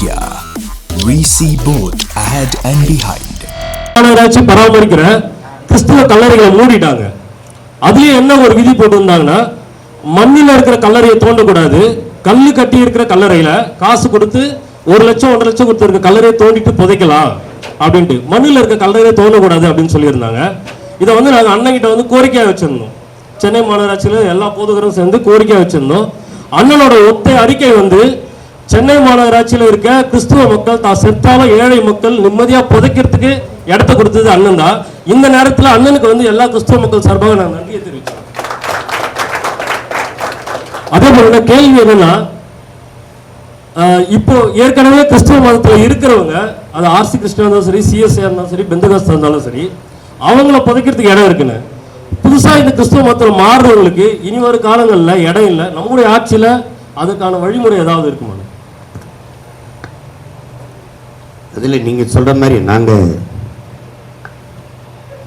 Media. We both ahead and behind behind. பராமரிக்கிற கிறிஸ்துவ கல்லறைகளை மூடிட்டாங்க. அதுலேயே என்ன ஒரு விதி போட்டிருந்தாங்கன்னா மண்ணில் இருக்கிற கல்லறையை தோண்டக்கூடாது. கல் கட்டி இருக்கிற கல்லறையில காசு கொடுத்து ஒரு லட்சம் ஒன்றரை லட்சம் கொடுத்து இருக்க கல்லறையை தோண்டிட்டு புதைக்கலாம் அப்படின்ட்டு. மண்ணில் இருக்க கல்லறையை தோண்டக்கூடாது அப்படின்னு சொல்லியிருந்தாங்க. இதை வந்து நாங்கள் அண்ணன்கிட்ட வந்து கோரிக்கையாக வச்சிருந்தோம். சென்னை மாநகராட்சியில் எல்லா போதுகரும் சேர்ந்து கோரிக்கையாக வச்சிருந்தோம். அண்ணனோட ஒத்த அறிக்கை வந்து சென்னை மாநகராட்சியில் இருக்க கிறிஸ்துவ மக்கள் தான் செத்தால ஏழை மக்கள் நிம்மதியாக புதைக்கிறதுக்கு இடத்த கொடுத்தது அண்ணன் தான். இந்த நேரத்தில் அண்ணனுக்கு வந்து எல்லா கிறிஸ்துவ மக்கள் சார்பாக நான் நன்றியை தெரிவிச்சேன் அதே போல கேள்வி என்னன்னா இப்போ ஏற்கனவே கிறிஸ்துவ மதத்தில் இருக்கிறவங்க அது ஆர்சி கிருஷ்ணா இருந்தாலும் சரி சிஎஸ்ஏ இருந்தாலும் சரி பெந்தகாஸ்தா இருந்தாலும் சரி அவங்கள புதைக்கிறதுக்கு இடம் இருக்குன்னு. புதுசாக இந்த கிறிஸ்துவ மதத்தில் மாறுறவங்களுக்கு இனி வரும் காலங்களில் இடம் இல்லை. நம்முடைய ஆட்சியில் அதுக்கான வழிமுறை ஏதாவது இருக்குமா? அதில் நீங்கள் சொல்கிற மாதிரி நாங்கள்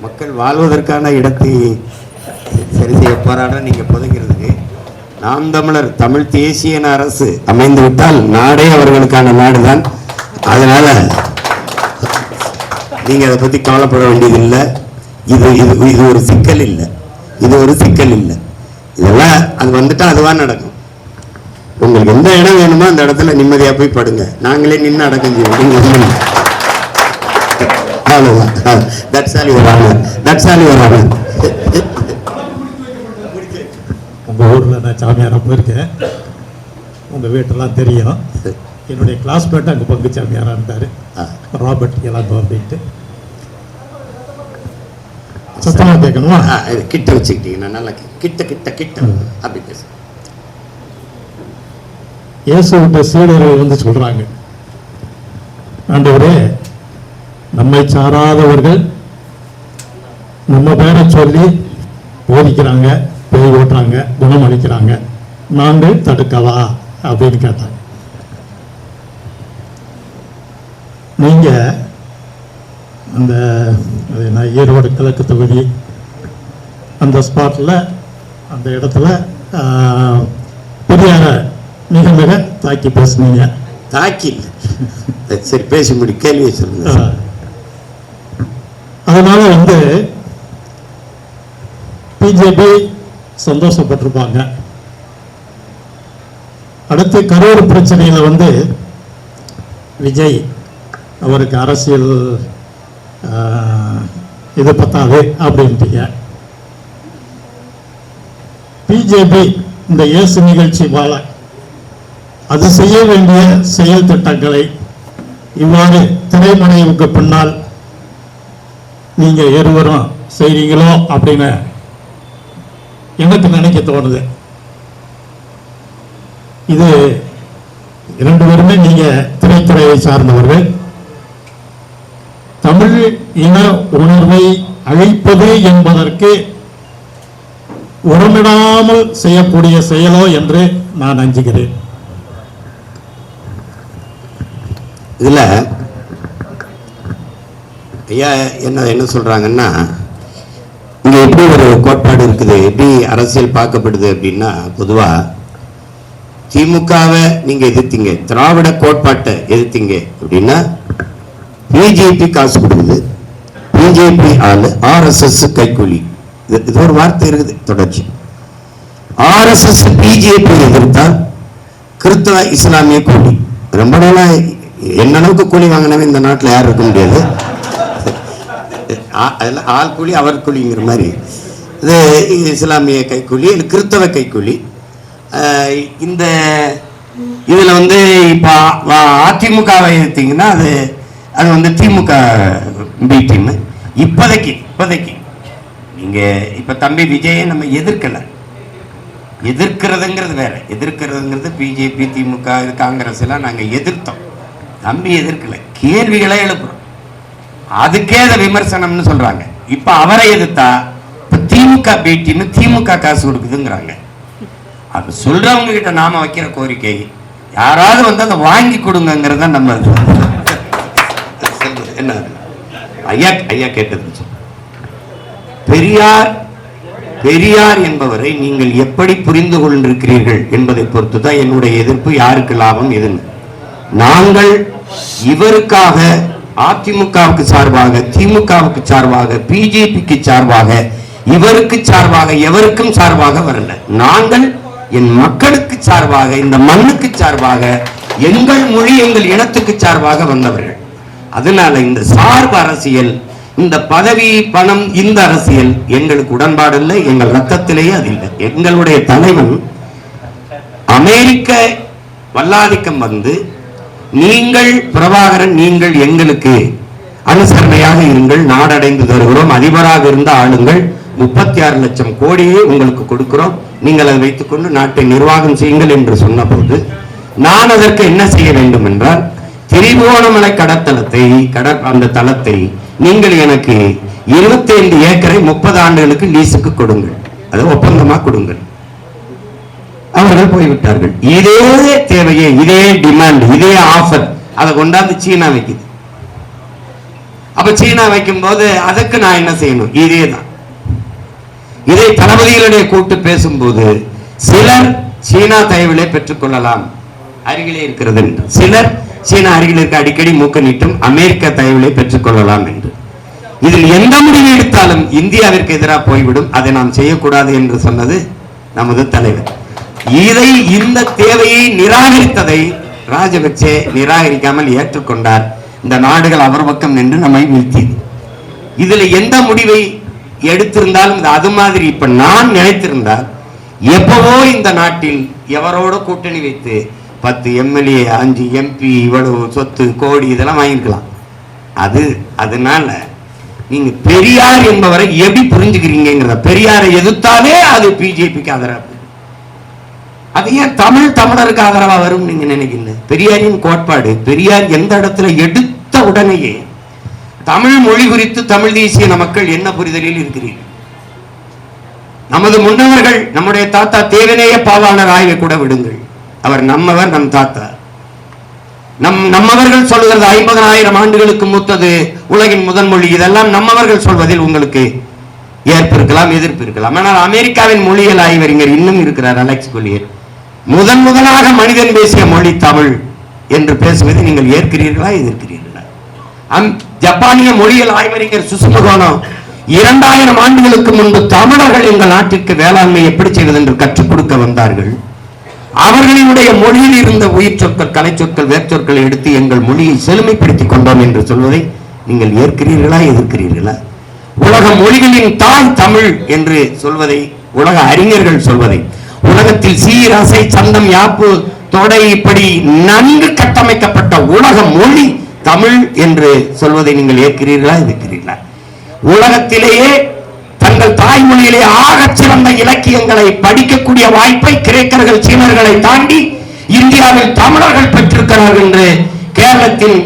மக்கள் வாழ்வதற்கான இடத்தை சரி செய்ய போராட நீங்கள் புதைக்கிறதுக்கு நாம் தமிழர் தமிழ் தேசிய அரசு அமைந்து விட்டால் நாடே அவர்களுக்கான நாடு தான் அதனால் நீங்கள் அதை பற்றி கவலைப்பட வேண்டியதில்லை. இது இது இது ஒரு சிக்கல் இல்லை. இது ஒரு சிக்கல் இல்லை. இதெல்லாம் அது வந்துட்டால் அதுவாக நடக்கும். உங்களுக்கு எந்த இடம் வேணுமோ அந்த இடத்துல நிம்மதியா போய் படுங்க. நாங்களே நின்று அடக்கம் செய்வோம். அவ்வளவுதான். That's all your honour that's all your honour உங்கள் ஊரில் நான் சாமியாராக போயிருக்கேன். உங்கள் வீட்டெல்லாம் தெரியும். என்னுடைய கிளாஸ்மேட் அங்கே பங்கு சாமியாராக இருந்தார். ராபர்ட் இளங்கோ அப்படின்ட்டு சத்தமாக கேட்கணுமா? கிட்ட வச்சுக்கிட்டீங்கன்னா நல்லா கிட்ட கிட்ட கிட்ட. அப்படி பேசு. இயேசுகிட்ட சீடர்கள் வந்து சொல்கிறாங்க ஆண்டவரே நம்மை சாராதவர்கள் நம்ம பேரை சொல்லி போதிக்கிறாங்க பேய் ஓட்டுறாங்க குணமளிக்கிறாங்க நாங்கள் தடுக்கவா? அப்படின்னு கேட்டாங்க. நீங்க அந்த அது என்ன ஈரோடு கிழக்கு தொகுதி அந்த ஸ்பாட்டில் அந்த இடத்துல பெரியாரை மிக மிக தாக்கி பேசுனீங்க. தாக்கி. சரி பேசி முடி கேள்வியை சொல்லுங்க. அதனால வந்து பிஜேபி சந்தோஷப்பட்டிருப்பாங்க. அடுத்து கரூர் பிரச்சனையில வந்து விஜய் அவருக்கு அரசியல் இது பத்தாது அப்படின்ட்டீங்க. பிஜேபி இந்த இயேசு நிகழ்ச்சி வாழ அது செய்ய வேண்டிய செயல் திட்டங்களை இவ்வாறு திரைமனைவுக்கு பின்னால் நீங்க இருவரும் செய்றீங்களோ அப்படின்னு எனக்கு நினைக்க தோணுது. இது இரண்டு பேருமே நீங்க திரைத்துறையை சார்ந்தவர்கள். தமிழ் இன உணர்வை அழிப்பது என்பதற்கு உரமிடாமல் செய்யக்கூடிய செயலோ என்று நான் அஞ்சுகிறேன். இதுல ஐயா என்ன என்ன சொல்றாங்கன்னா இங்கே எப்படி ஒரு கோட்பாடு இருக்குது எப்படி அரசியல் பார்க்கப்படுது அப்படின்னா பொதுவா திமுகவை நீங்க எதிர்த்தீங்க திராவிட கோட்பாட்டை எதிர்த்தீங்க அப்படின்னா பிஜேபி காசு கொடுக்குது. பிஜேபி ஆளு ஆர்எஸ்எஸ் கைக்கூலி. இது இது ஒரு வார்த்தை இருக்குது தொடர்ச்சி. ஆர்எஸ்எஸ் பிஜேபி எதிர்த்தா கிறிஸ்தவ இஸ்லாமிய கூலி. ரொம்ப நாளா என்ன அளவுக்கு கூலி வாங்கினவன் இந்த நாட்டில் யாரும் இருக்க முடியாது? ஆ- அதெல்லாம் ஆள் கூலி அவர் கூலிங்கிற மாதிரி. இது இஸ்லாமிய கைக்கூலி இது கிறித்தவ கைக்கூலி இந்த இதில் வந்து இப்போ அதிமுகவை எடுத்திங்கன்னா அது அது வந்து திமுக பி டீம். இப்போதைக்கு இப்போதைக்கு. நீங்கள் இப்போ தம்பி விஜயை நம்ம எதிர்க்கலை. எதிர்க்கிறதுங்கிறது வேற. எதிர்க்கிறதுங்கிறது பிஜேபி திமுக இது காங்கிரஸ் எல்லாம் நாங்கள் எதிர்த்தோம். தம்பி எதிர்க்கல. கேள்விகளை எழுப்புறோம். அதுக்கே அதை விமர்சனம்னு சொல்றாங்க. இப்ப அவரை எதிர்த்தா இப்ப திமுக பேட்டின்னு திமுக காசு கொடுக்குதுங்கிறாங்க. அது சொல்றவங்க கிட்ட நாம வைக்கிற கோரிக்கை யாராவது வந்து அதை வாங்கி கொடுங்கிறத நம்ம என்ன ஐயா ஐயா கேட்டது பெரியார் பெரியார் என்பவரை நீங்கள் எப்படி புரிந்து கொண்டிருக்கிறீர்கள் என்பதை பொறுத்து தான் என்னுடைய எதிர்ப்பு யாருக்கு லாபம் எதுன்னு நாங்கள் இவருக்காக அதிமுகவுக்கு சார்பாக திமுகவுக்கு சார்பாக பிஜேபிக்கு சார்பாக இவருக்கு சார்பாக எவருக்கும் சார்பாக வரல. நாங்கள் என் மக்களுக்கு சார்பாக இந்த மண்ணுக்கு சார்பாக எங்கள் மொழி எங்கள் இனத்துக்கு சார்பாக வந்தவர்கள். அதனால இந்த சார்பு அரசியல் இந்த பதவி பணம் இந்த அரசியல் எங்களுக்கு உடன்பாடு இல்லை எங்கள் ரத்தத்திலேயே அது இல்லை. எங்களுடைய தலைவன் அமெரிக்க வல்லாதிக்கம் வந்து நீங்கள் பிரபாகரன் நீங்கள் எங்களுக்கு அனுசரணையாக இருங்கள் நாடடைந்து தருகிறோம் அதிபராக இருந்த ஆளுங்கள் முப்பத்தி ஆறு லட்சம் கோடியே உங்களுக்கு கொடுக்கிறோம். நீங்கள் அதை வைத்துக்கொண்டு நாட்டை நிர்வாகம் செய்யுங்கள் என்று சொன்னபோது நான் அதற்கு என்ன செய்ய வேண்டும் என்றால் திரிபுவனமலை கடத்தலத்தை கட அந்த தளத்தை நீங்கள் எனக்கு 25 ஏக்கரை முப்பது ஆண்டுகளுக்கு லீஸுக்கு கொடுங்கள். அது ஒப்பந்தமாக கொடுங்கள். அவர்கள் போய்விட்டார்கள். இதே தேவையை இதே டிமாண்ட் இதே ஆஃபர் அதை கொண்டாந்து சீனா வைக்குது. அப்ப சீனா வைக்கும் போது அதுக்கு நான் என்ன செய்யணும்? இதே தான் இதை தளபதிகளுடைய கூட்டு பேசும்போது சிலர் சீனா தயவிலே பெற்றுக்கொள்ளலாம் அருகிலே இருக்கிறது என்று. சிலர் சீனா அருகில் இருக்க அடிக்கடி மூக்க நீட்டும் அமெரிக்க தயவிலே பெற்றுக்கொள்ளலாம் என்று. இதில் எந்த முடிவு எடுத்தாலும் இந்தியாவிற்கு எதிராக போய்விடும். அதை நாம் செய்யக்கூடாது என்று சொன்னது நமது தலைவர். இதை இந்த தேவையை நிராகரித்ததை ராஜபக்சே நிராகரிக்காமல் ஏற்றுக்கொண்டார். இந்த நாடுகள் அவர் பக்கம் நின்று நம்மை வீழ்த்தியது. இதுல எந்த முடிவை எடுத்திருந்தாலும் அது மாதிரி இப்ப நான் நினைத்திருந்தால் எப்பவோ இந்த நாட்டில் எவரோட கூட்டணி வைத்து பத்து எம்எல்ஏ அஞ்சு எம்பி இவ்வளவு சொத்து கோடி இதெல்லாம் வாங்கியிருக்கலாம். அது அதனால நீங்க பெரியார் என்பவரை எப்படி புரிஞ்சுக்கிறீங்கிறத பெரியாரை எதிர்த்தாலே அது பிஜேபிக்கு ஆதரவு அது ஏன் தமிழ் தமிழருக்கு ஆதரவா வரும் நீங்க நினைக்கல? பெரியாரின் கோட்பாடு பெரியார் எந்த இடத்துல எடுத்த உடனேயே தமிழ் மொழி குறித்து தமிழ் தேசிய மக்கள் என்ன புரிதலில் இருக்கிறீர்கள்? நமது முன்னவர்கள் நம்முடைய தாத்தா தேவநேய பாவாளர் ஆய்வை கூட விடுங்கள். அவர் நம்மவர் நம் தாத்தா. நம் நம்மவர்கள் சொல்லுகிறது ஐம்பதனாயிரம் ஆண்டுகளுக்கு மூத்தது உலகின் முதன் மொழி. இதெல்லாம் நம்மவர்கள் சொல்வதில் உங்களுக்கு ஏற்பு இருக்கலாம் எதிர்ப்பு இருக்கலாம். ஆனால் அமெரிக்காவின் மொழியியல் ஆய்வறிஞர் இன்னும் இருக்கிறார் அலெக்ஸ் கொலியர் முதன் முதலாக மனிதன் பேசிய மொழி தமிழ் என்று பேசுவதை நீங்கள் ஏற்கிறீர்களா எதிர்க்கிறீர்களா? அம்- ஜப்பானிய மொழியியல் ஆய்வறிஞர் சுசுமுகோனோ இரண்டாயிரம் ஆண்டுகளுக்கு முன்பு தமிழர்கள் எங்கள் நாட்டிற்கு வேளாண்மை எப்படி செய்வது என்று கற்றுக் கொடுக்க வந்தார்கள்? அவர்களினுடைய மொழியில் இருந்த உயிர் சொற்கள் கலை சொற்கள் வேர்ச்சொற்களை எடுத்து எங்கள் மொழியை செழுமைப்படுத்திக் கொண்டோம் என்று சொல்வதை நீங்கள் ஏற்கிறீர்களா எதிர்க்கிறீர்களா? உலக மொழிகளின் தாய் தமிழ் என்று சொல்வதை உலக அறிஞர்கள் சொல்வதை உலகத்தில் சீரசை சந்தம் யாப்பு தொடை இப்படி நன்கு கட்டமைக்கப்பட்ட உலக மொழி தமிழ் என்று சொல்வதை நீங்கள் ஏற்கிறீர்களா இருக்கிறீர்களா உலகத்திலேயே தங்கள் தாய்மொழியிலே ஆகச் சிறந்த இலக்கியங்களை படிக்கக்கூடிய வாய்ப்பை கிரேக்கர்கள் சீனர்களை தாண்டி இந்தியாவில் தமிழர்கள் பெற்றிருக்கிறார்கள் என்று கேரளத்தின்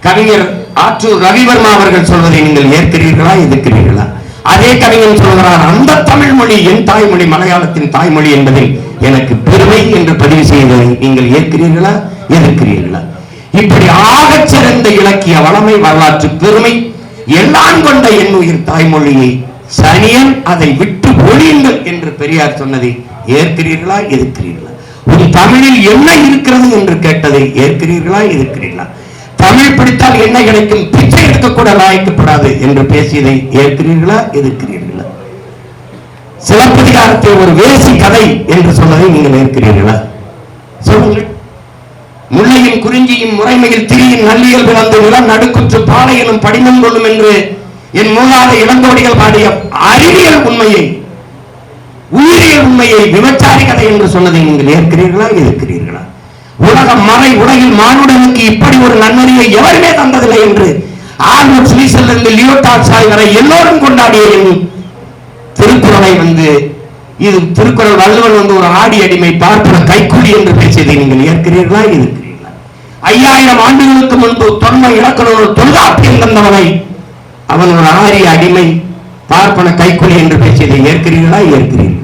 கவிஞர் ஆற்றூர் ரவிவர்மா அவர்கள் சொல்வதை நீங்கள் ஏற்கிறீர்களா எதிர்க்கிறீர்களா அதே கவிஞன் சொல்கிறார் அந்த தமிழ் மொழி என் தாய்மொழி மலையாளத்தின் தாய்மொழி என்பதில் எனக்கு பெருமை என்று பதிவு செய்ததை நீங்கள் ஏற்கிறீர்களா? எதிர்க்கிறீர்களா இப்படி ஆகச் சிறந்த இலக்கிய வளமை வரலாற்று பெருமை எல்லாம் கொண்ட என் உயிர் தாய்மொழியை சனியன் அதை விட்டு ஒழியுங்கள் என்று பெரியார் சொன்னதை ஏற்கிறீர்களா? எதிர்க்கிறீர்களா உன் தமிழில் என்ன இருக்கிறது என்று கேட்டதை ஏற்கிறீர்களா? எதிர்க்கிறீர்களா தமிழ் பிடித்தால் என்ன கிடைக்கும்? பிச்சை எடுக்கக்கூட லாய்க்கப்படாது என்று பேசியதை ஏற்கிறீர்களா? எதிர்க்கிறீர்களா? சிலப்பதிகாரத்தை ஒரு வேசி கதை என்று சொன்னதை நீங்கள் ஏற்கிறீர்களா? சொல்லுங்கள். முல்லையும் குறிஞ்சியும் முறைமையில் திரியும் நல்லியல் பிறந்து நிலம் நடுக்குற்று பாலையிலும் படிமம் கொள்ளும் என்று என் மூலாத இளங்கோடிகள் பாடிய அறிவியல் உண்மையை உயிரியல் உண்மையை விபச்சாரி கதை என்று சொன்னதை நீங்கள் ஏற்கிறீர்களா? எதிர்க்கிறீர்களா? உலக மறை உலகில் மானுடனுக்கு இப்படி ஒரு நன்மதியை எவருமே தந்ததில்லை என்று ஆல்பர்ட் லியோ லியோடாக்சாய் வரை எல்லோரும் கொண்டாடிய திருக்குறளை வந்து இது திருக்குறள் வள்ளுவன் வந்து ஒரு ஆடி அடிமை பார்ப்பன கைக்கூலி என்று பேசியதை நீங்கள் ஏற்கிறீர்களா? இருக்கிறீர்களா ஐயாயிரம் ஆண்டுகளுக்கு முன்பு தொன்மை இலக்கணம் தொல்காப்பியம் தந்தவனை அவன் ஒரு ஆரிய அடிமை பார்ப்பன கைக்கூலி என்று பேசியதை ஏற்கிறீர்களா? ஏற்கிறீர்கள்?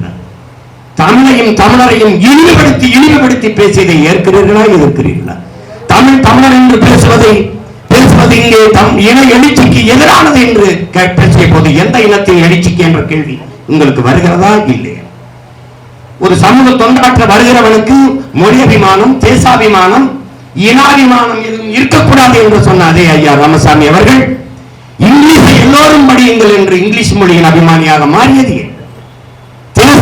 தமிழையும் தமிழரையும் இழிவுபடுத்தி இழிவுபடுத்தி பேசியதை ஏற்கிறீர்களா? எதிர்க்கிறீர்களா? தமிழ் தமிழர் என்று பேசுவதை பேசுவது இங்கே தம் இன எழுச்சிக்கு எதிரானது என்று பேசிய போது எந்த இனத்தின் எழுச்சிக்கு என்ற கேள்வி உங்களுக்கு வருகிறதா? இல்லையா? ஒரு சமூக தொண்டாற்ற வருகிறவனுக்கு மொழி அபிமானம் தேசாபிமானம் இனாபிமானம் எதுவும் இருக்கக்கூடாது என்று சொன்ன அதே ஐயா ராமசாமி அவர்கள் இங்கிலீஷை எல்லோரும் படியுங்கள் என்று இங்கிலீஷ் மொழியின் அபிமானியாக மாறியது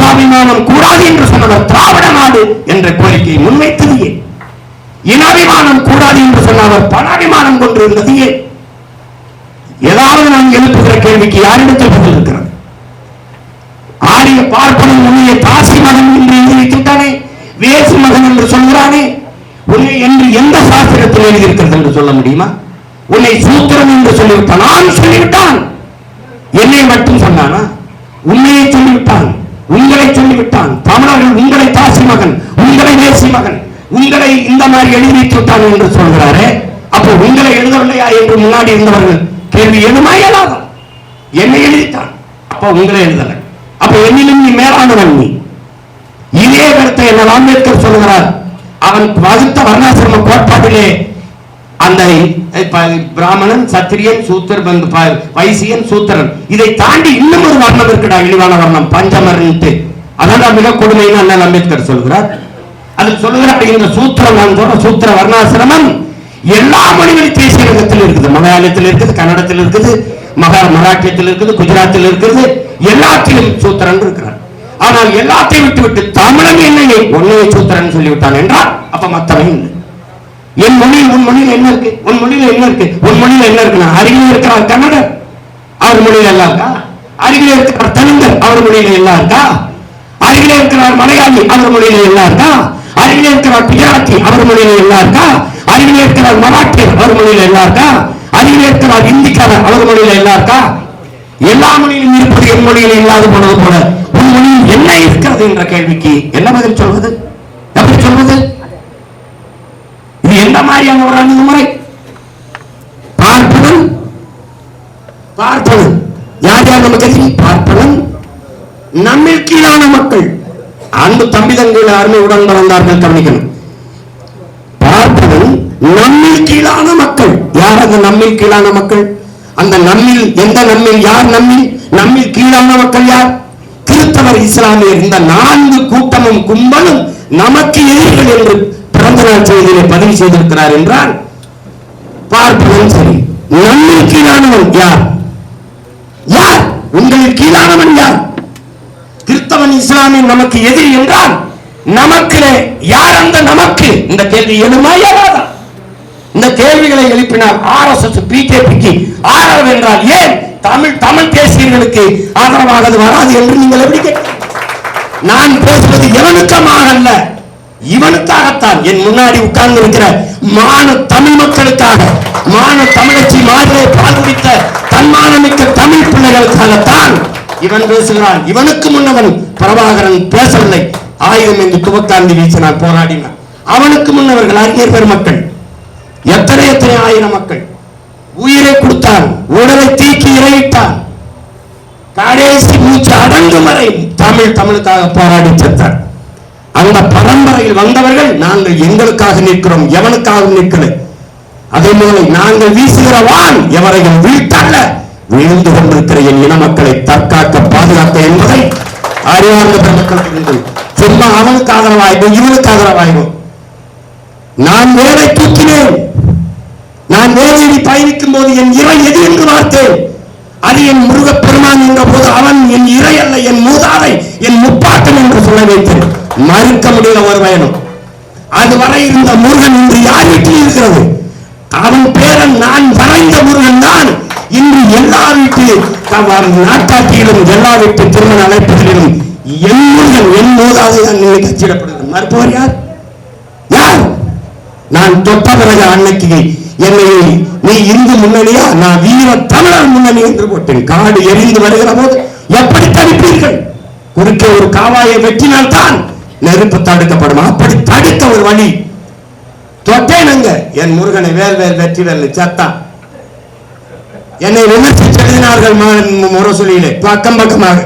இனாபிமானம் கூடாது என்று சொன்னவர் திராவிட நாடு என்ற கோரிக்கையை முன்வைத்தது ஏன் இனாபிமானம் கூடாது என்று சொன்னவர் பணாபிமானம் கொண்டிருந்தது ஏன் ஏதாவது நான் எழுப்புகிற கேள்விக்கு யாரிடத்தில் பதில் இருக்கிறது? ஆரிய பார்ப்பனும் உன்னைய தாசி மகன் என்று எழுதிவிட்டானே வேசு மகன் என்று சொல்கிறானே உன்னை என்று எந்த சாஸ்திரத்தில் எழுதியிருக்கிறது என்று சொல்ல முடியுமா? உன்னை சூத்திரம் என்று சொல்லிவிட்டான். நான் சொல்லிவிட்டான். என்னை மட்டும் சொன்னானா? உண்மையை சொல்லிவிட்டான். உங்களை சொல்லிவிட்டான். தமிழர்கள் உங்களை தாசி மகன் உங்களை வேசி மகன். உங்களை இந்த மாதிரி எழுதி வைத்து என்று சொல்கிறாரே அப்போ உங்களை எழுதவில்லையா என்று முன்னாடி இருந்தவர்கள்? கேள்வி எழுமா இயலாத என்னை எழுதிட்டான். அப்போ உங்களை எழுதல. அப்ப என்னிலும் நீ மேலானவன் நீ. இதே கருத்தை என்ன அம்பேத்கர் சொல்கிறார். அவன் வகுத்த வர்ணாசிரம கோட்பாட்டிலே அந்த பிராமணன் சத்திரியன் சூத்திர பந்து வைசியன் சூத்திரன். இதை தாண்டி இன்னும் ஒரு வர்ணம் இருக்குடா இழிவான வர்ணம். பஞ்சமரன்ட்டு அதான் மிக கொடுமைன்னு அண்ணன் அம்பேத்கர் சொல்கிறார். அதில் சொல்லுகிறார் இந்த சூத்திரம் சொல்ற சூத்திர வர்ணாசிரமம் எல்லா மொழிகளும் தேசிய ரகத்தில் இருக்குது. மலையாளத்தில் இருக்குது கன்னடத்தில் இருக்குது மகா மராட்டியத்தில் இருக்குது குஜராத்தில் இருக்குது. எல்லாத்திலும் சூத்திரன் இருக்கிறார். ஆனால் எல்லாத்தையும் விட்டு விட்டு தமிழன் என்னையை ஒன்னையை சூத்திரன் சொல்லிவிட்டான் என்றால் அப்ப மத்தவன் இல்லை. என் மொழியில் உன் மொழியில் என்ன இருக்கு? உன் மொழியில் என்ன இருக்கு? உன் மொழியில் என்ன இருக்குன்னா அருகில் இருக்கிறார் கன்னடர். அவர் மொழியில் எல்லாம் இருக்கா? அருகில் இருக்கிறார் தெலுங்கர். அவர் மொழியில எல்லாம் இருக்கா? அருகில் இருக்கிறார் மலையாளி. அவர் மொழியில எல்லாம் இருக்கா? அருகில் இருக்கிறார் குஜராத்தி. அவர் மொழியில எல்லாம் இருக்கா? அருகில் இருக்கிறார் மராட்டியர் அவர் மொழியில எல்லாம் இருக்கா? அருகில் இருக்கிறார் இந்திக்காரர். அவர் மொழியில எல்லாம் இருக்கா? எல்லா மொழியிலும் இருப்பது என் மொழியில் இல்லாத போனது போல. உன் மொழியில் என்ன இருக்கிறது என்ற கேள்விக்கு என்ன பதில் சொல்வது? எப்படி சொல்வது? இது மாதிரியான ஒரு அணுகுமுறை. பார்ப்பவன் பார்ப்பவன் யார் யார் நமக்கு எதிரி பார்ப்பவன் நம்மில் கீழான மக்கள். அன்பு தம்பிதங்கள் யாருமே உடன் வளர்ந்தார்கள் கவனிக்கணும். பார்ப்பவன் நம்மில் கீழான மக்கள். யார் அந்த நம்மில் கீழான மக்கள்? அந்த நம்மில் எந்த நம்மில் யார் நம்மில்? நம்மில் கீழான மக்கள் யார்? கிறிஸ்தவர் இஸ்லாமியர். இந்த நான்கு கூட்டமும் கும்பலும் நமக்கு எதிரிகள் என்று பிறந்த செய்தியிலே பதிவு செய்திருக்கிறார் என்றால் பார்ப்பதும் சரி. நம்மை கீழானவன் யார்? யார்? உங்களில் கீழானவன் யார்? கிறிஸ்தவன் இஸ்லாமின் நமக்கு எதிரி என்றால் நமக்கு யார் அந்த நமக்கு? இந்த கேள்வி எழுமா இயலாதா இந்த கேள்விகளை எழுப்பினார் ஆர் எஸ் எஸ் பிஜேபிக்கு ஆதரவு என்றால் ஏன்? தமிழ் தமிழ் தேசியர்களுக்கு ஆதரவாக அது வராது என்று நீங்கள் எப்படி கேட்க நான் பேசுவது எவனுக்கமாக அல்ல இவனுக்காகத்தான் என் முன்னாடி உட்கார்ந்து இருக்கிற மான தமிழ் மக்களுக்காக மான தமிழச்சி மாதிரியை பால் குடித்த தன்மானமிக்க தமிழ் பிள்ளைகளுக்காகத்தான் இவன் பேசுகிறான். இவனுக்கு முன்னவன் பிரபாகரன் பேசவில்லை. ஆயுதம் என்று துவக்காந்தி வீசினான் போராடினான். அவனுக்கு முன்னவர்கள் அறிஞர் பெருமக்கள். எத்தனை எத்தனை ஆயிரம் மக்கள். உயிரை கொடுத்தான் உடலை தீக்கி இறையிட்டான். கடைசி மூச்சு அடங்கும் வரை தமிழ் தமிழுக்காக போராடி செத்தார் அந்த பரம்பரையில் வந்தவர்கள் நாங்கள் எங்களுக்காக நிற்கிறோம் எவனுக்காக நிற்கலை அதே போல நாங்கள் வீசுகிற வான் எவரையும் வீழ்த்தல்ல. விழுந்து கொண்டிருக்கிற என் இன மக்களை தற்காக்க பாதுகாக்க என்பதை அறிவார்ந்த பெருமக்கள் சும்மா அவனுக்கு ஆதரவாயிடும் இவனுக்கு ஆதரவாயிடும் நான் வேலை தூக்கினேன். நான் வேலையை பயணிக்கும் போது என் இறை எது என்று பார்த்தேன். அது என் முருகப் பெருமான் என்ற போது அவன் என் இறை அல்ல என் மூதாதை என் முப்பாட்டன் என்று சொல்ல வைத்தேன். மறுக்க முடியல ஒரு பயணம் அதுவரை இருந்த முருகன் இன்று யார் வீட்டில் இருக்கிறது? அவன் பேரன் நான் வரைந்த முருகன் தான். இன்று எல்லா வீட்டு நாட்டாட்டியிலும் எல்லா வீட்டு திருமண அழைப்புகளிலும் என் முருகன் என் மூதாதை தான் இன்னைக்கு அச்சிடப்படுகிறது மறுப்பவர் யார்? யார்? நான் தொட்ட பிறகு அன்னைக்கு என்னை நீ இந்து முன்னணியா? நான் வீர தமிழர் முன்னணி என்று போட்டேன். காடு எரிந்து வருகிற போது எப்படி தடுப்பீர்கள் குறுக்கே ஒரு காவாயை வெட்டினால் தான் நெருப்பு தடுக்கப்படும்? அப்படி தடுக்க ஒரு வழி. தொட்டேனுங்க என் முருகனை வேல் வேல் வெற்றி வேல் சத்தான் என்னை விமர்சித்து எழுதினார்கள் முரசொலியிலே பக்கம் பக்கமாக.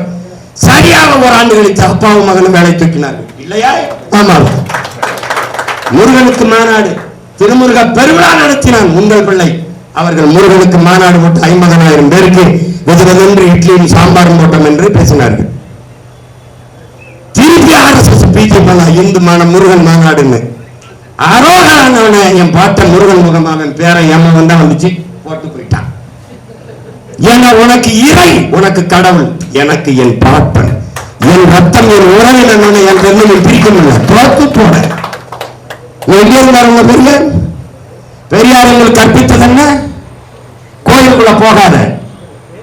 சரியாக ஒரு ஆண்டு கழித்து அப்பாவும் மகனும் வேலை தூக்கினார்கள். இல்லையா? ஆமா முருகனுக்கு மாநாடு. திருமுருக பெருவிழா நடத்தினான் உங்கள் பிள்ளை. அவர்கள் முருகனுக்கு மாநாடு போட்டு ஐம்பதனாயிரம் பேருக்கு வெதுவென்று இட்லியும் சாம்பாரும் போட்டோம் என்று பேசினார்கள். திருப்பி ஆர்எஸ்எஸ் இந்து மான முருகன் மாநாடுன்னு. அரோகானவனை என் பார்த்த முருகன் முகமாவன் பேரை எம்ம வந்தா வந்துச்சு போட்டு போயிட்டான். ஏன்னா உனக்கு இறை உனக்கு கடவுள் எனக்கு என் பார்ப்பன். என் ரத்தம் என் உறவினன் என் ரெண்டு பிரிக்க முடியல தோத்து போட எங்கே பெரிய? பெரியார் பெரியார் உங்களுக்கு கற்பித்தது என்ன? கோயிலுக்குள்ள போகாத.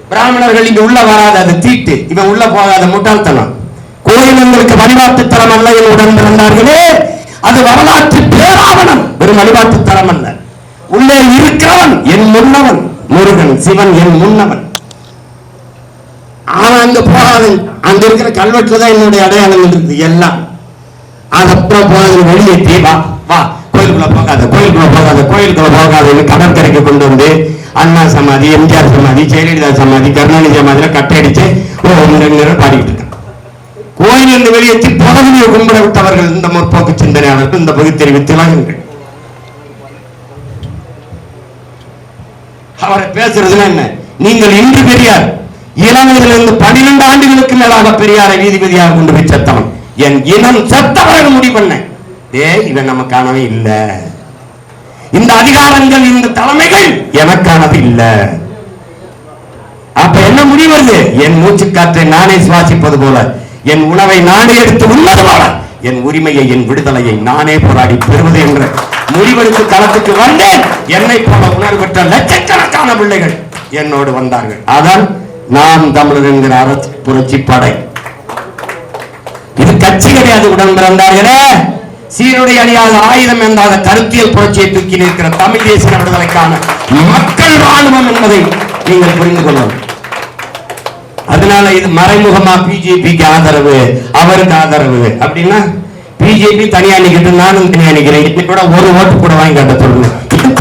பிராமணர்கள் இங்க உள்ள வராத அது தீட்டு. இவன் உள்ள போகாத முட்டாள்தனம். கோயில் உங்களுக்கு வழிபாட்டு அல்ல என் உடன் பிறந்தார்களே அது வரலாற்று பேராவணம். வெறும் வழிபாட்டு தரம் அல்ல. உள்ளே இருக்கிறவன் என் முன்னவன் முருகன் சிவன் என் முன்னவன். அவன் அங்க போகாத அங்க இருக்கிற கல்வெட்டுல தான் என்னுடைய அடையாளங்கள் இருக்குது எல்லாம். அதுக்கப்புறம் போனது வெளியே தீபா வா கோயிலுக்குள்ள போகாத கோயிலுக்குள்ள போகாத கோயிலுக்குள்ள போகாதுன்னு கடற்கரைக்கு கொண்டு வந்து அண்ணா சமாதி எம்ஜிஆர் சமாதி ஜெயலலிதா சமாதி கருணாநிதி சமாதியில கட்டடிச்சு ஒரு ரெண்டு நேரம் பாடிக்கிட்டு இருக்கான் கோயில் என்று வெளியேற்றி பதவியை கும்பிட விட்டவர்கள் இந்த முற்போக்கு சிந்தனையாளர்கள் இந்த பகுத்தறிவு திலகங்கள் அவரை பேசுறதுன்னா என்ன? நீங்கள் இன்று பெரியார் இளமையிலிருந்து பனிரெண்டு ஆண்டுகளுக்கு மேலாக பெரியாரை நீதிபதியாக கொண்டு போய் செத்தவன். என் இனம் செத்தவர்கள் முடிவு பண்ண. ஏ இவன் நமக்கானவன் இல்ல. இந்த அதிகாரங்கள் இந்த தலைமைகள் எனக்கானது இல்ல. அப்ப என்ன முடிவு வருது? என் மூச்சு காற்றை நானே சுவாசிப்பது போல. என் உணவை நானே எடுத்து உண்பது என் உரிமையை என் விடுதலையை நானே போராடி பெறுவது என்ற முடிவெடுத்து களத்துக்கு வந்தேன். என்னை போல உணர்வு பெற்ற லட்சக்கணக்கான பிள்ளைகள் என்னோடு வந்தார்கள். அதான் நாம் தமிழர் என்கிற அரசு புரட்சி படை. இது கட்சி கிடையாது உடன் பிறந்தார்களே சீருடை அணியாத ஆயுதம் என்றாத கருத்தியல் புரட்சியை தூக்கி நிற்கிற தமிழ் தேசிய விடுதலைக்கான மக்கள் ராணுவம் என்பதை நீங்கள் புரிந்து கொள்ளணும் அதனால இது மறைமுகமா பிஜேபிக்கு ஆதரவு அவருக்கு ஆதரவு. அப்படின்னா பிஜேபி தனியா நிக்கிட்டு நானும் தனியா நிக்கிறேன். கூட ஒரு ஓட்டு கூட வாங்கி காட்ட சொல்லுங்க.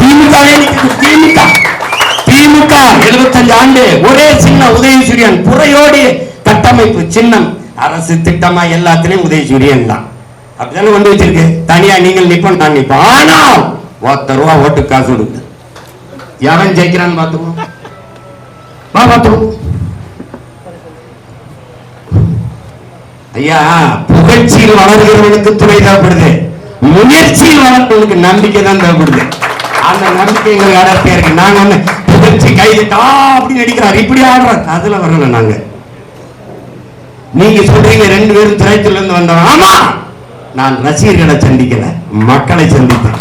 திமுக திமுக. 75 ஆண்டு ஒரே சின்ன உதயசூரியன் புறையோடி கட்டமைப்பு சின்னம். அரசு திட்டமா எல்லாத்திலையும் உதயசூரியன் தான். அப்படிதானே கொண்டு வச்சிருக்கு. தனியா நீங்கள் நிப்போம் நான் நிப்போம். ஆனா ஒருத்த ரூபா ஓட்டு காசு கொடுக்கு எவன் ஜெயிக்கிறான்னு பார்த்துக்கோ வா பார்த்துக்கோ ஐயா புகழ்ச்சியில் வளர்கிறவனுக்கு துணை தேவைப்படுது முயற்சியில் வளர்றவனுக்கு நம்பிக்கை தான் தேவைப்படுது அந்த நம்பிக்கை எங்களுக்கு அடர்த்தியா இருக்கு. நாங்க வந்து புகழ்ச்சி கைதுட்டா அப்படின்னு அடிக்கிறார். இப்படி ஆடுறார். அதுல வரல நாங்க. நீங்க சொல்றீங்க ரெண்டு பேரும் திரைத்துல இருந்து வந்தவன் ஆமா! நான் ரசிகர்களை சந்திக்கல மக்களை சந்தித்தேன்.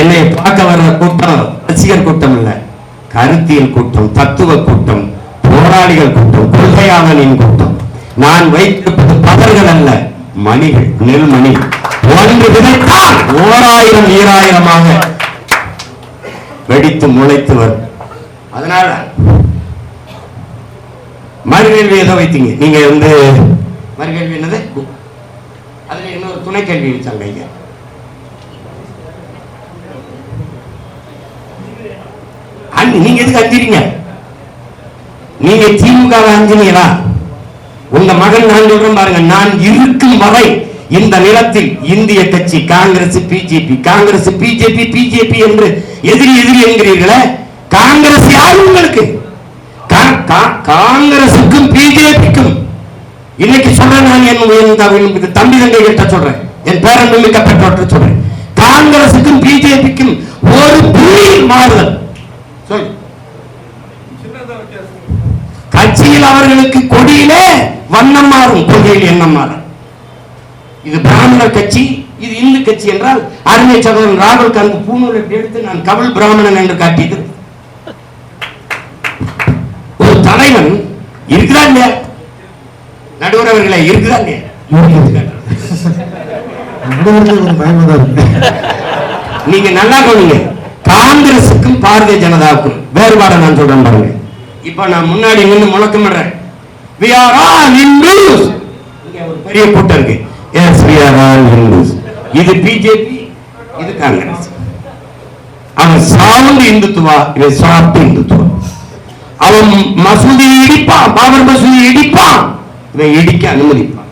என்னை பார்க்க வர்ற கூட்டம் ரசிகர் கூட்டம் இல்ல கருத்தியல் கூட்டம் தத்துவ கூட்டம். போராளிகள் கூட்டம் கொள்கையாளனின் கூட்டம். நான் வைத்திருப்பது பதர்கள் அல்ல மணிகள் நெல்மணி. ஒன்று விதைத்தால் ஓராயிரம் ஈராயிரமாக வெடித்து முளைத்து வரும் அதனால மறுகேள்வி ஏதோ வைத்தீங்க. நீங்க வந்து மறுகேள்வி என்னது? அதுல இன்னொரு துணை கேள்வி வச்சாங்க ஐயா. நீங்க எதுக்கு அஞ்சுறீங்க நீங்க திமுக அஞ்சுனீங்களா? உங்க மகன் நான் சொல்றேன் பாருங்க நான் இருக்கும் வரை இந்த நிலத்தில் இந்திய கட்சி Congress BJP Congress BJP BJP என்று எதிரி எதிரி என்கிறீர்களே காங்கிரஸ் யார் உங்களுக்கு? கா- கா- காங்கிரசுக்கும் பிஜேபிக்கும். இன்னைக்கு சொல்றேன் நான் என் தம்பி தங்கை கிட்ட சொல்றேன் என் பேரன் மிக்க பெற்றோர்கிட்ட சொல்றேன். காங்கிரசுக்கும் பிஜேபிக்கும் ஒரு புள்ளி மாறுதல். சொல் கட்சியில் அவர்களுக்கு கொடியிலே வண்ணம் மாறும். கொள்கையில் எண்ணம் மாறும். இது பிராமணர் கட்சி இது இந்து கட்சி என்றால் அருமை சகோதரன் ராகுல் காந்தி இப்படி எடுத்து நான் கபில் பிராமணன் என்று காட்டியது ஒரு தலைவன் இல்லையா? நடுவர் அவர்களே இருக்குதா இல்லையா? நீங்க நல்லா கவனிங்க. காங்கிரசுக்கும் பாரதிய ஜனதாவுக்கும் வேறுபாடு நான் சொல்றேன் பாருங்க. இப்ப நான் முன்னாடி நின்று முழக்கமிடுறேன். வி ஆர் ஆல் இந்துஸ் இங்க ஒரு பெரிய கூட்டம் இருக்கு. Yes we are all Hindus இது பிஜேபி இது காங்கிரஸ் அவன் சவுண்ட் இந்துத்துவா இவன் சாப்பிட்டு இந்துத்துவா. அவன் மசூதி இடிப்பான் பாபர் மசூதி இடிப்பான். இவன் இடிக்க அனுமதிப்பான்.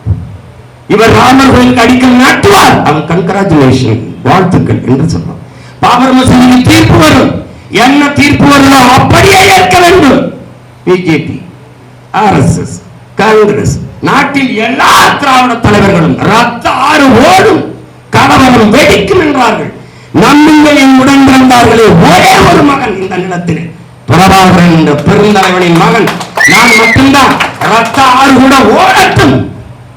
இவர் ராமர் கோயிலுக்கு அடிக்கல் நாட்டுவார். அவன் கங்கராச்சுலேஷன் வாழ்த்துக்கள் என்று சொல்றான் பாபர் மசூதி தீர்ப்பு வரும். என்ன தீர்ப்பு வருதோ அப்படியே ஏற்க வேண்டும். பிஜேபி ஆர்எஸ்எஸ் காங்கிரஸ் நாட்டில் எல்லா திராவிட தலைவர்களும் ரத்த ஆறு ஓடும் கலவரம் வெடிக்கும் என்றார்கள். நம்மளை உடன் பிறந்தார்களே ஒரே ஒரு மகன் இந்த நிலத்திலே. பிரபாகரன் என்ற பெருந்தலைவனின் மகன். நான் மட்டும்தான். ரத்த ஆறு கூட ஓடட்டும்.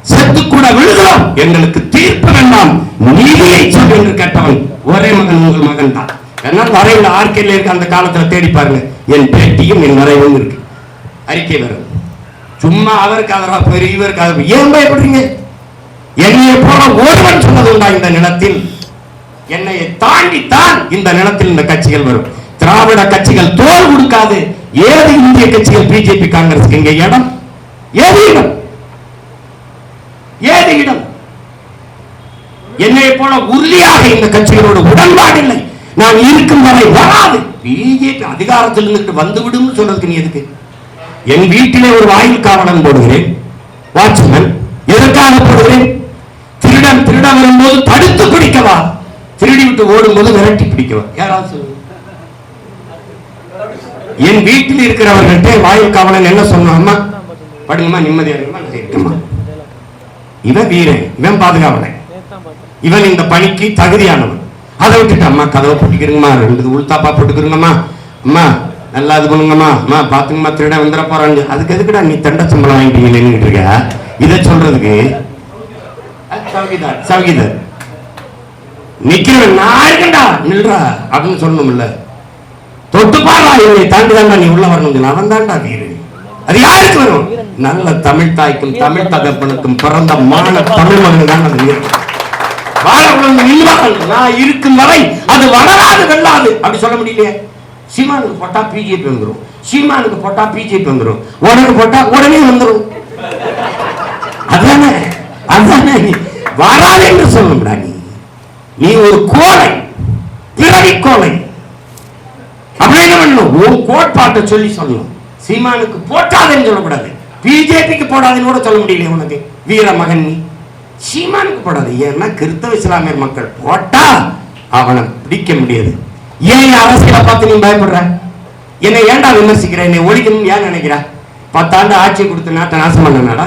செத்து கூட விழுகிறோம். எங்களுக்கு தீர்ப்பு வேண்டாம். நீதியை சொல் என்று கேட்டவன் ஒரே மகன் உங்கள் மகன் தான் ஏன்னா வரைவில் ஆர்கேல இருக்க அந்த காலத்துல தேடி பாருங்க. என் பேட்டியும் என் வரைவும் இருக்கு. அறிக்கை வரும். சும்மா அவருக்கு ஆதரவா போய் இவருக்கு ஆதரவு ஏன் பயப்படுறீங்க என்னைய போல ஒருவன் சொன்னதுண்டா இந்த நிலத்தில்? என்னை தாண்டித்தான் இந்த நிலத்தில் இந்த கட்சிகள் வரும். திராவிட கட்சிகள் தோல் கொடுக்காது. ஏது இந்திய கட்சிகள் பிஜேபி காங்கிரஸ் இங்க இடம்? ஏது இடம்? ஏது இடம்? என்னை போல உறுதியாக இந்த கட்சிகளோட உடன்பாடு இல்லை. நான் இருக்கும் வரை வராது. பிஜேபி அதிகாரத்தில் இருந்துட்டு வந்துவிடும் சொல்றதுக்கு நீ எதுக்கு? என் வீட்டிலே ஒரு வாயில் காவலன் போடுகிறேன். வாட்ச்மேன் எதற்காக போடுகிறேன்? திருடன் திருட வரும்போது தடுத்து பிடிக்கவா? திருடி விட்டு ஓடும்போது விரட்டி பிடிக்கவா? யாராவது சொல்லுங்க என் வீட்டில் இருக்கிறவர்கள்ட்ட வாயில் காவலன் என்ன சொன்னாமா படுங்கம்மா நிம்மதியா இருக்குமா இவன் வீரன் இவன் பாதுகாவலன். இவன் இந்த பணிக்கு தகுதியானவன். அதை விட்டுட்டு அம்மா கதவை போட்டுக்கிறீங்கம்மா ரெண்டு உள்தாப்பா போட்டுக்கிறீங்கம்மா. அம்மா நல்லா இது பண்ணுங்கம்மா. அம்மா பார்த்துங்கம்மா திருட வந்துட போறாங்க. அதுக்கு எதுக்குடா நீ தண்ட சம்பளம் வாங்கிட்டீங்க நின்றுட்டு இருக்க? இதை சொல்றதுக்கு அஹ், சௌகிதார் நிக்கிறவன் நான் இருக்கண்டா நில்றா. அப்படின்னு சொல்லணும்ல. தொட்டு பாடா இவனை தாண்டி தாண்டா நீ உள்ள வரணும் அவன் தாண்டா வீரன். அது யாருக்கு வரும்? நல்ல தமிழ் தாய்க்கும் தமிழ் தகப்பனுக்கும் பிறந்த மான தமிழ் மகன் தான் அது வீரன். வாழ உணர்ந்து நான் இருக்கும் வரை அது வளராது வெல்லாது. அப்படி சொல்ல முடியலையே. சீமானுக்கு போட்டா பிஜேபி வந்துடும் சீமானுக்கு போட்டா பிஜேபி வந்துடும் உடனே போட்டா உடனே வந்துடும் அதானே? அதானே? நீ வராது என்று சொல்லணும்டா நீ. நீ ஒரு கோலை பிறவி கோலை அப்படின்னு பண்ணணும்? ஒரு கோட்பாட்டை சொல்லி சொல்லணும். சீமானுக்கு போட்டாதுன்னு சொல்லக்கூடாது. பிஜேபிக்கு போடாதுன்னு கூட சொல்ல முடியல உனக்கு. வீர மகன் நீ. சீமானுக்கு போடாது. ஏன்னா கிறிஸ்தவ இஸ்லாமிய மக்கள் போட்டா அவனை பிடிக்க முடியாது. ஏன் அரசியலை பார்த்து நீ பயப்படுற? என்னை ஏன்டா விமர்சிக்கிற? என்னை ஒழிக்கணும்னு ஏன் நினைக்கிற? பத்தாண்டு ஆட்சி கொடுத்து நாட்டை நாசம் பண்ணனாடா?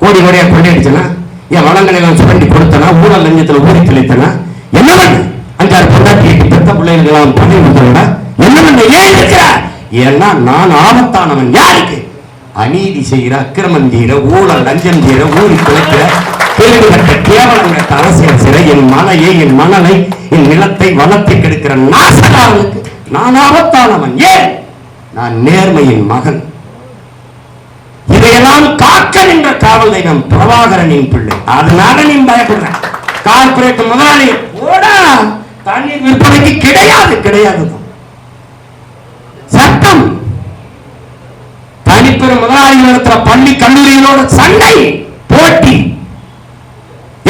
கோடி கோடியா கொள்ளையடிச்சனா என் வளங்களை எல்லாம் சுரண்டி கொடுத்தனா? ஊழல் லஞ்சத்துல ஊறி தெளித்தனா? என்ன பண்ணு? அஞ்சாறு பொண்டாட்டி எட்டு பெத்த பிள்ளைகளுக்கு எல்லாம் கொடுத்தவனா என்ன பண்ண? ஏன் இருக்கிற? ஏன்னா நான் ஆபத்தானவன் யாருக்கு? அநீதி செய்கிற அக்கிரமம் செய்கிற ஊழல் லஞ்சம் செய்கிற ஊறி பிழைக்கிற கேள்வி கட்ட கேவலம் கட்ட அரசியல் சிறை என் மலையை என் மணலை என் நிலத்தை வளத்தை கெடுக்கிற நாசகாரனுக்கு நான் ஆபத்தானவன் ஏன்? நான் நேர்மையின் மகன். இதையெல்லாம் காக்க நின்ற காவல் தெய்வம் பிரபாகரனின் பிள்ளை. அதனால நீ பயப்படுற. கார்பரேட் முதலாளி போடா தண்ணீர் விற்பனைக்கு கிடையாது கிடையாது. சட்டம். தனிப்பெரும் முதலாளிகள் நடத்துற பள்ளி கல்லூரிகளோட சண்டை போட்டி.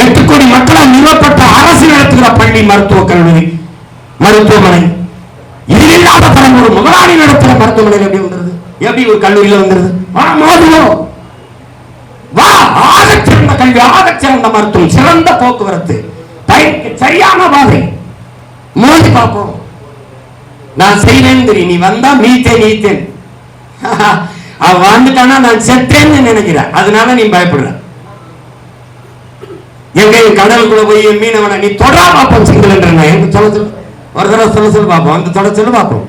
எட்டு கோடி மக்களால் நிறுவப்பட்ட அரசு நடத்துகிற பள்ளி மருத்துவ கல்லூரி மருத்துவமனை. இது இல்லாத படம் ஒரு முதலாளி நடத்துகிற மருத்துவமனையில் எப்படி வந்துருது? எப்படி ஒரு கல்லூரியில் வந்துருது? வா மோதுவோம் வா ஆகச் சிறந்த கல்வி ஆகச் சிறந்த மருத்துவம் சிறந்த போக்குவரத்து. சரியான பாதை. மோதி பார்ப்போம். நான் செய்வேன் தெரியும்? நீ வந்தா மீத்தேன் நீத்தேன் அவ வந்துட்டானா நான் செத்தேன்னு நினைக்கிறேன். அதனால நீ பயப்படுற. எங்க கடலுக்குள்ள போய் மீனவனை நீ தொடா பார்ப்போம் சிங்கிள் எங்க சொல்ல சொல்லு ஒரு தடவை சொல்ல சொல்லு பார்ப்போம். அந்த தொட சொல்லு பார்ப்போம்.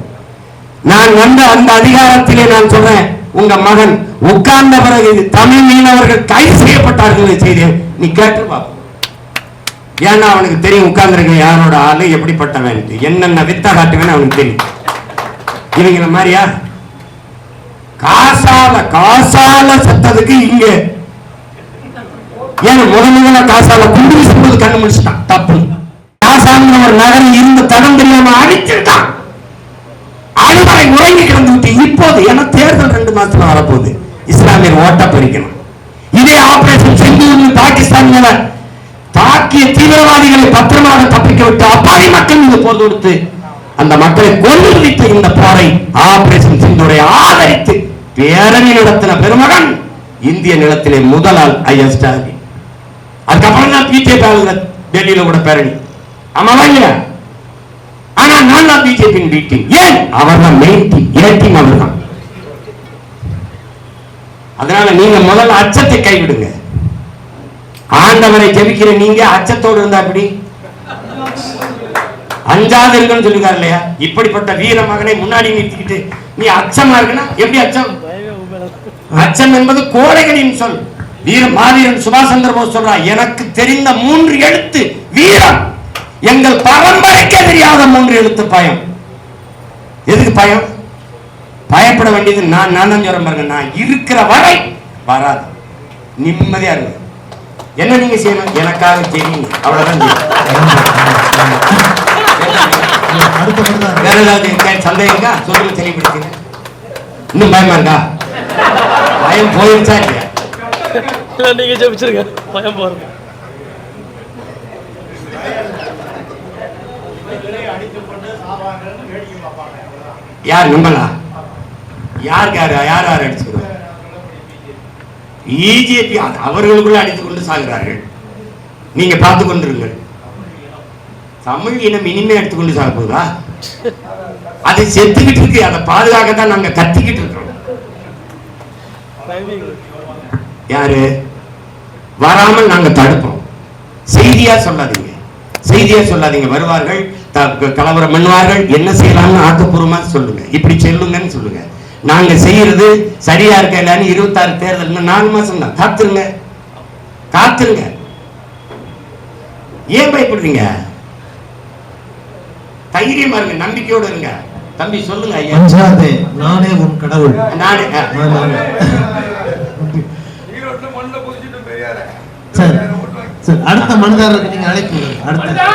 நான் வந்த அந்த அதிகாரத்திலே நான் சொல்றேன் உங்க மகன் உட்கார்ந்த பிறகு தமிழ் மீனவர்கள் கைது செய்யப்பட்டார்கள் செய்தி நீ கேட்டு பார்ப்போம். ஏன்னா அவனுக்கு தெரியும் உட்கார்ந்துருக்க யாரோட ஆளு எப்படிப்பட்டவன்? என்னென்ன வித்த காட்டுவேன்னு அவனுக்கு தெரியும். இவங்கிற மாதிரியா? காசால காசால செத்ததுக்கு இங்க ஏன் முதல் முதல்ல காசால குண்டு வீசும்போது கண்ணு முடிச்சுட்டான் தப்பு. காசாங்கிற ஒரு நகரம் இருந்த தடம் தெரியாம அடிச்சிருக்கான். அழுவரை உறங்கி கிடந்து விட்டு இப்போது ஏன்னா தேர்தல் ரெண்டு மாசத்துல வரப்போகுது? இஸ்லாமியர் ஓட்ட பறிக்கணும். இதே ஆபரேஷன் செஞ்சு பாகிஸ்தான் மேல தாக்கிய தீவிரவாதிகளை பத்திரமாக தப்பிக்க விட்டு அப்பாவி மக்கள் மீது போர் தொடுத்து அந்த மக்களை கொண்டு வைத்த இந்த போரை ஆபரேஷன் சிந்துரை ஆதரித்து பேரணி நடத்தின பெருமகன் இந்திய நிலத்திலே முதலால் ஆள் ஐஎஸ் ஸ்டாலின். அதுக்கப்புறம் தான் பிஜேபி ஆளுங்க டெல்லியில கூட பேரணி. ஆமாவா இல்லையா? ஆனா நான் தான் பிஜேபியின் பி டீம் ஏன்? அவர் தான் மெயின் டீம் ஏ டீம் அவர் தான். அதனால நீங்க முதல்ல அச்சத்தை கைவிடுங்க. ஆண்டவரை ஜெபிக்கிற நீங்க அச்சத்தோடு இருந்தா அப்படி அஞ்சாது இருக்குன்னு சொல்லிருக்காரு இல்லையா? இப்படிப்பட்ட வீர மகனை முன்னாடி நிறுத்திக்கிட்டு நீ அச்சமா இருக்குன்னா எப்படி அச்சம்? அச்சம் என்பது கோடைகளின் சொல். வீர மாவீரன் சுபாஷ் சந்திர போஸ் சொல்றா எனக்கு தெரிந்த மூன்று எழுத்து வீரம். எங்கள் பரம்பரைக்கே தெரியாத மூன்று எழுத்து பயம். எதுக்கு பயம்? பயப்பட வேண்டியது நான் நான் தான் சொல்றேன் பாருங்க. நான் இருக்கிற வரை வராது. நிம்மதியா இருக்கு என்ன நீங்க செய்யணும்? எனக்காக தெரியும் அவ்வளவுதான் வேற ஏதாவது இருக்கா? சொல்லுங்க தெளிவுபடுத்தீங்க இன்னும் பயமா இருக்கா? பயம் போயிருச்சா இல்லையா? இல்ல நீங்க ஜெபிச்சிருங்க. பயம் போறது. யார் நம்மளா யார் யார் யார் யார் அடிச்சுக்கிறோம் பிஜேபி அவர்களுக்குள்ள அடித்துக் கொண்டு சாகிறார்கள். நீங்க பார்த்து கொண்டிருங்கள். தமிழ் இனம் இனிமே எடுத்துக்கொண்டு சாக போதா அது செத்துக்கிட்டு இருக்கு. அதை பாதுகாக்க தான் நாங்க கத்திக்கிட்டு இருக்கிறோம். யாரு? வராமல் நாங்க தடுப்போம். செய்தியா சொல்லாதீங்க. செய்தியா சொல்லாதீங்க. வருவார்கள் கலவரம் பண்ணுவார்கள். என்ன செய்யலாம்னு ஆக்கப்பூர்வமா சொல்லுங்க. இப்படி செல்லுங்கன்னு சொல்லுங்க. நாங்க செய்யறது சரியா இருக்க இல்லைன்னு இருபத்தாறு தேர்தல் நாலு மாசம் தான். காத்துருங்க. காத்துருங்க. ஏன் பயப்படுறீங்க? தைரியமா இருங்க. நம்பிக்கையோட இருங்க. தம்பி சொல்லுங்க ஐயா. நானே உன் கடவுள். நானே. சரி சரி அடுத்த மனிதருக்கு நீங்க அழைப்பு. அடுத்த.